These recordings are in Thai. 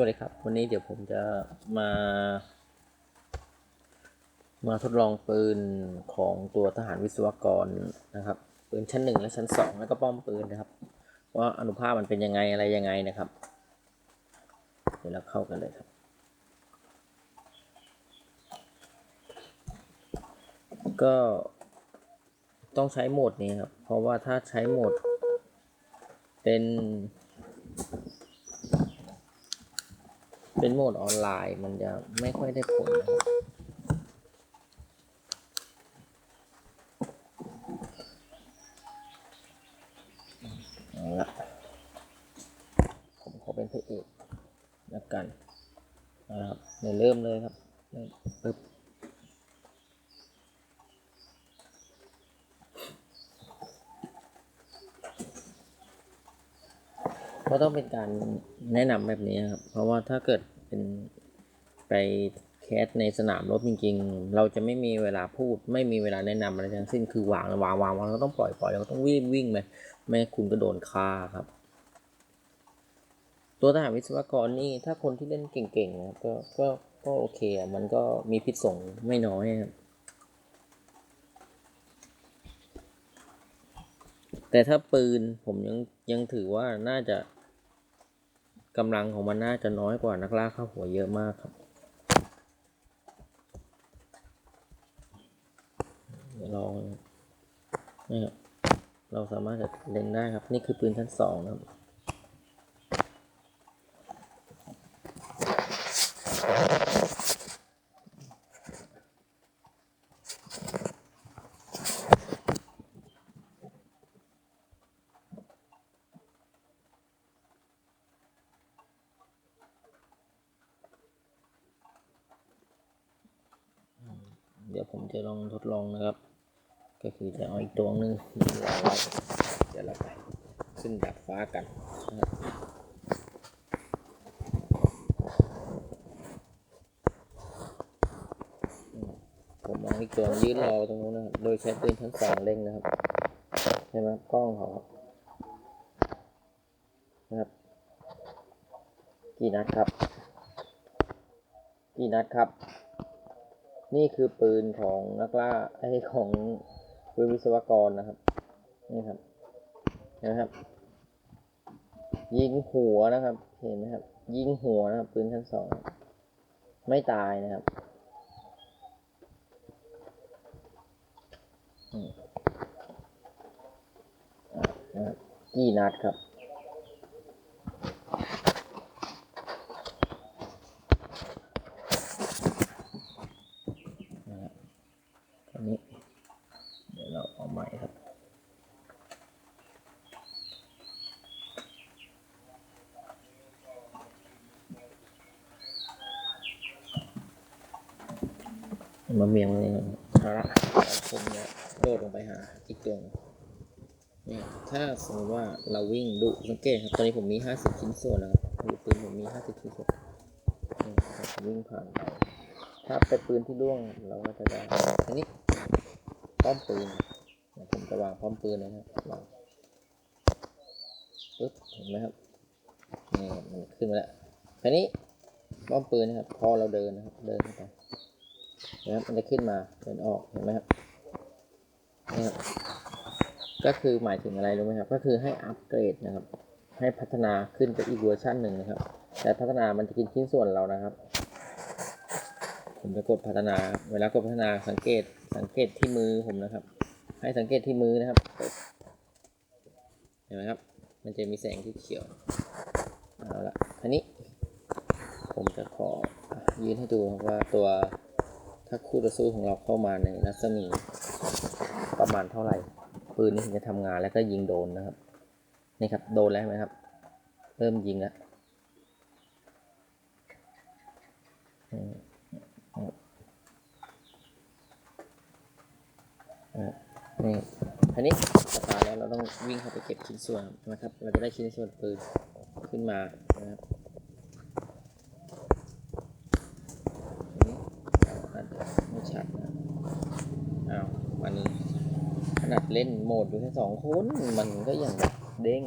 วัสดีครับ วันนี้เดี๋ยวผมจะมา มาทดลองปืนของตัวทหารวิศวกรนะครับ ปืนชั้นหนึ่งและชั้นสองแล้วก็ป้อมปืนนะครับ ว่าอนุภาพมันเป็นยังไงอะไรยังไงนะครับ เดี๋ยวเราเข้ากันเลยครับ ก็ต้องใช้โหมดนี้ครับ เพราะว่าถ้าใช้โหมดเป็น เป็นโหมดออนไลน์มันจะไม่ค่อยได้ผลนะครับเอาละผมขอเป็นพระเอกแล้วกันนะครับเดี๋ยวเริ่มเลยครับเริ่มปึ๊บ ก็ต้องเป็นการแนะนำแบบนี้ครับ เพราะว่าถ้าเกิดเป็นไปแคสในสนามรบจริง ๆ เราจะไม่มีเวลาพูด ไม่มีเวลาแนะนำอะไรทั้งสิ้นคือวางวางวางวางก็ต้องปล่อยปล่อยแล้วก็ต้องวิ่งวิ่งไปไม่คุณก็โดนฆ่าครับ ตัวทหารวิศวกรนี่ถ้าคนที่เล่นเก่งๆนะครับก็ก็ก็โอเคอะมันก็มีพิษสงไม่น้อยครับแต่ถ้าปืนผมยังยังถือว่าน่าจะ กำลังของมันน่าจะน้อยกว่านักล่าข้าหัวเยอะมากครับ เดี๋ยวลองนะครับเราสามารถจะเล็งได้ครับ นี่คือปืนชั้นสองนะครับ เดี๋ยวผมจะลองทดลองนะครับ ก็คือจะเอาอีกตัวหนึ่งเดี๋ยวเราไปขึ้นดาดฟ้ากันนะครับผมเอาอีกตัวยืนรอตรงนู้นนะครับ โดยใช้ปืนชั้นสองเล็งนะครับใช่ไหมกล้องเขาครับนะครับ กี่นัดครับ กี่นัดครับ นี่คือปืนของนักล่าไอ้ของปืนวิศวกรนะครับ นี่ครับเห็นไหมครับ ยิงหัวนะครับ เห็นไหมครับ ยิงหัวนะครับ ปืนชั้นสองไม่ตายนะครับอืมอะนะครับกี่นัดครับอันนี้ เดี๋ยวเราเอาใหม่ครับ มาเมียงเลยเอาละผมเนี่ยโดดลงไปหาอีกตัวเนี่ยถ้าสมมติว่าเราวิ่งดูสังเกตครับตอนนี้ผมมี50ชิ้นส่วนนะครับปืนผมมี50ชิ้นส่วนวิ่งผ่านไปถ้าเป็นปืนที่ร่วงเราก็จะได้อันนี้ป้อมปืนผมจะวางป้อมปืนนะครับวางปึ๊บเห็นไหมครับนี่มันขึ้นมาแล้วทีนี้ป้อมปืนนะครับ พอเราเดินนะครับ เดินเข้าไป นะครับมันจะขึ้นมาเดินออกเห็นไหมครับนี่ครับก็คือหมายถึงอะไรรู้ไหมครับ ก็คือให้อัปเกรดนะครับ ให้พัฒนาขึ้นไปอีกเวอร์ชันหนึ่งนะครับ แต่พัฒนามันจะกินชิ้นส่วนเรานะครับ ผมจะกดพัฒนา เวลากดพัฒนาสังเกตสังเกตที่มือผมนะครับ ให้สังเกตที่มือนะครับ เห็นไหมครับ มันจะมีแสงที่เขียว เอาละทีนี้ ผมจะขอยืนให้ดูครับว่าตัว ถ้าคู่ต่อสู้ของเราเข้ามาในรัศมีประมาณเท่าไหร่ ปืนนี้ถึงจะทำงานแล้วก็ยิงโดนนะครับ นี่ครับโดนแล้วไหมครับ เริ่มยิงแล้วอืมอ่านี่ทีนี้ตาแล้วเราต้องวิ่งเข้าไปเก็บชิ้นส่วนนะครับ เราจะได้ชิ้นส่วนปืนขึ้นมานะครับ เล่นโหมดอยู่แค่สองคนมันก็ยังเด้ง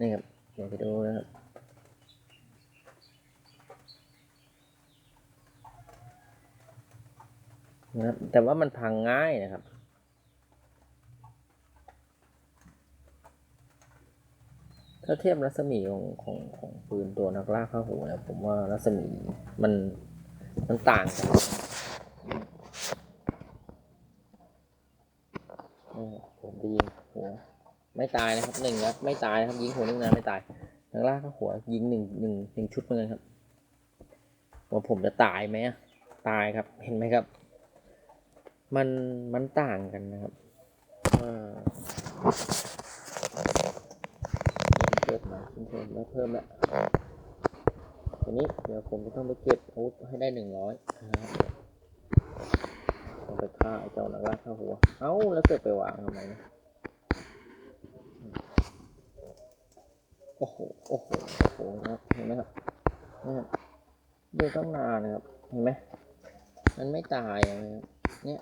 นี่ครับเดี๋ยวไปดูนะครับนะครับ แต่ว่ามันพังง่ายนะครับ ถ้าเทียบรัศมีของของของปืนตัวนักล่าข้าหูเนี่ยผมว่ารัศมีมันมันต่างกันผมจะยิงหัวไม่ตายนะครับหนึ่งนัดไม่ตายนะครับยิงหัวหนึ่งนัดไม่ตายนักล่าข้าหัวยิงหนึ่งหนึ่งหนึ่งชุดเหมือนกันครับว่าผมจะตายไหมตายครับเห็นไหมครับ มันมันต่างกันนะครับว่า เพิ่มมาเพิ่มแล้วเพิ่มแล้วทีนี้เดี๋ยวผมจะต้องไปเก็บอาวุธให้ได้หนึ่งร้อยนะครับต้องไปฆ่าไอ้เจ้าหนักล่าข้าหัว เอ้าแล้วเกิดไปวางทำไมโอ้โห โอ้โห โอ้โหนะครับเห็นไหมครับนี่ครับดูตั้งนานนะครับ เห็นไหม มันไม่ตายนะครับ เนี่ย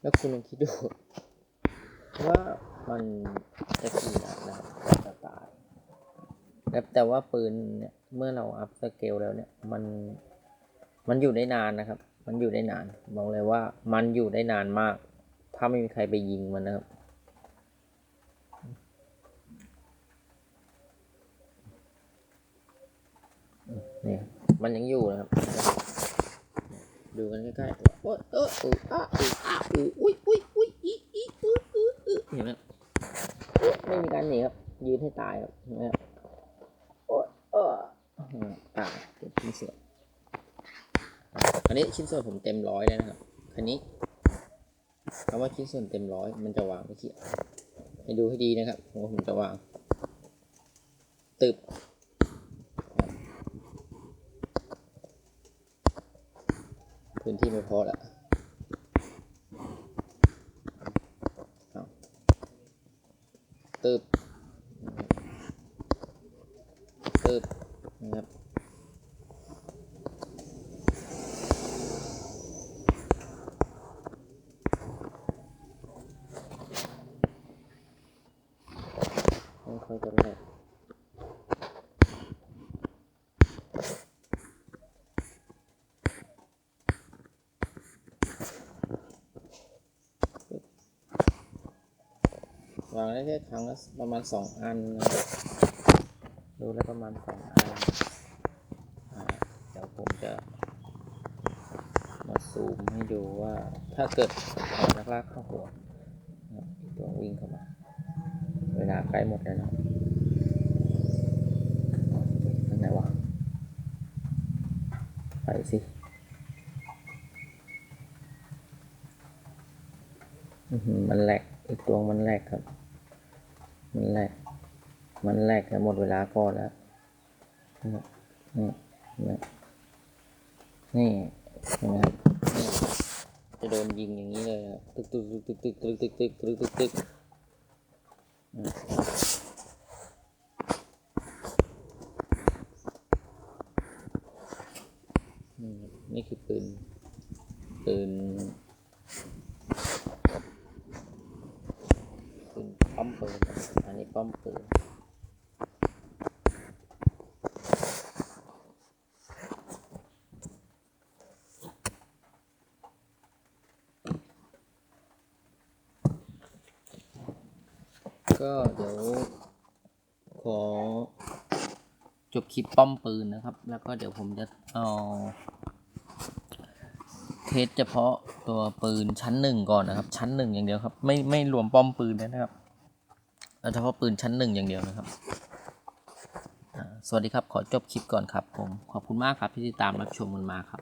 แล้วคุณลองคิดดูว่า มันจะกี่นัดนะครับก็จะตายแต่แต่ว่าปืนเนี่ยเมื่อเราอัพสเกลแล้วเนี่ยมันมันอยู่ได้นานนะครับ มันอยู่ได้นานบอกเลยว่ามันอยู่ได้นานมาก ถ้าไม่มีใครไปยิงมันนะครับนี่มันยังอยู่นะครับ ดูกันใกล้ๆโอ้ยเอออืออ้าอ้าอืออุ้ยอุ้ยอุ้ยอีอีอืออืออือเห็นไหม ไม่มีการหนีครับ ยืนให้ตายครับเห็นไหมครับโอ้ยเออตายเก็บชิ้นส่วนอันนี้ชิ้นส่วนผมเต็มร้อยแล้วนะครับคันนี้คำว่าชิ้นส่วนเต็มร้อยมันจะวางไม่เขียให้ดูให้ดีนะครับว่าผมจะวาง ตึบพื้นที่ไม่พอละเอาตึบตึบนะครับ ค่อยๆ จะแลกวางได้แค่ครั้งละประมาณสองอันนะดูแล้วประมาณสองอันเดี๋ยวผมจะมาซูมให้ดูว่าถ้าเกิดเอานักลากเข้าหัวตัววิ่งเข้ามา ลาใกล้หมดแล้วนะครับอันไหนวะ ไปสิมันแหลกอีกตัวมันแหลกครับ มันแหลกมันแหลกแล้วหมดเวลาก่อนแล้ว นี่นี่เห็นไหมครับจะโดนยิงอย่างนี้เลยครับตึกตึกตึกตึกตึกตึกตึกตึกตึกตึกตึก นี่คือปืนปืน ปืนป้อมปืนนะอันนี้ป้อมปืน ก็เดี๋ยวขอจบคลิปป้อมปืนนะครับ แล้วก็เดี๋ยวผมจะเอาเทสเฉพาะตัวปืนชั้นหนึ่งก่อนนะครับ ชั้นหนึ่งอย่างเดียวครับ ไม่ไม่รวมป้อมปืนนะครับเอาเฉพาะปืนชั้นหนึ่งอย่างเดียวนะครับสวัสดีครับ ขอจบคลิปก่อนครับผม ขอบคุณมากครับที่ติดตามรับชมกันมาครับ